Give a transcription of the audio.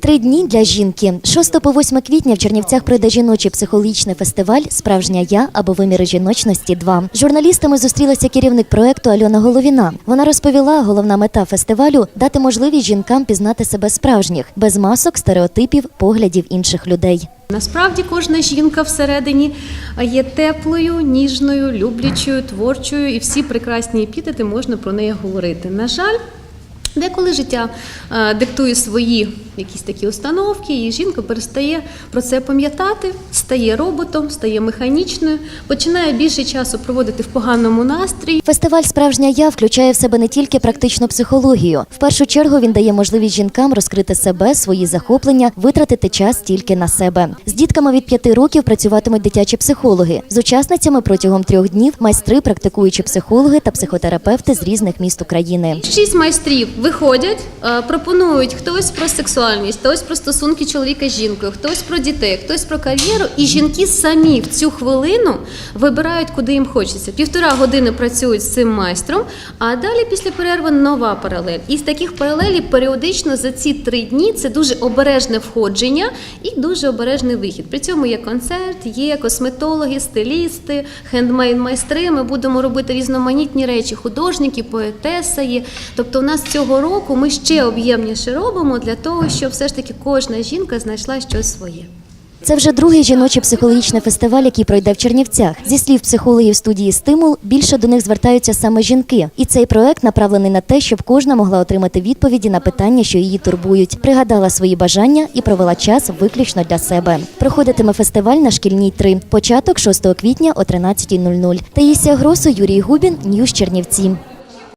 Три дні для жінки. З 6 по 8 квітня в Чернівцях пройде жіночий психологічний фестиваль Справжня я або виміри жіночності 2 З журналістами зустрілася керівник проекту Альона Головіна. Вона розповіла, головна мета фестивалю дати можливість жінкам пізнати себе справжніх, без масок, стереотипів, поглядів інших людей. Насправді кожна жінка всередині є теплою, ніжною, люблячою, творчою, і всі прекрасні епітети можна про неї говорити. На жаль, деколи життя е, диктує свої якісь такі установки, і жінка перестає про це пам'ятати, стає роботом, стає механічною, починає більше часу проводити в поганому настрої. Фестиваль Справжня я включає в себе не тільки практичну психологію. В першу чергу він дає можливість жінкам розкрити себе, свої захоплення, витратити час тільки на себе. З дітками від п'яти років працюватимуть дитячі психологи. З учасницями протягом трьох днів майстри, практикуючі психологи та психотерапевти з різних міст України. Шість майстрів виходять, е, пропонують хтось про сексуальність, хтось про стосунки чоловіка з жінкою, хтось про дітей, хтось про кар'єру. І жінки самі в цю хвилину вибирають, куди їм хочеться. Півтора години працюють з цим майстром, а далі після перерви нова паралель. І з таких паралелей періодично за ці три дні це дуже обережне входження і дуже обережний вихід. При цьому є концерт, є косметологи, стилісти, хендмейд-майстри. Ми будемо робити різноманітні речі, художники, поетеса є. Тобто, у нас цього року ми ще об'ємніше робимо для того, щоб все ж таки кожна жінка знайшла щось своє. Це вже другий жіночий психологічний фестиваль, який пройде в Чернівцях. Зі слів психологів студії Стимул, більше до них звертаються саме жінки. І цей проект направлений на те, щоб кожна могла отримати відповіді на питання, що її турбують, пригадала свої бажання і провела час виключно для себе. Проходитиме фестиваль на шкільній 3. Початок 6 квітня о 13.00. Таїсія Гросу, Юрій Губін, Ньюс Чернівці.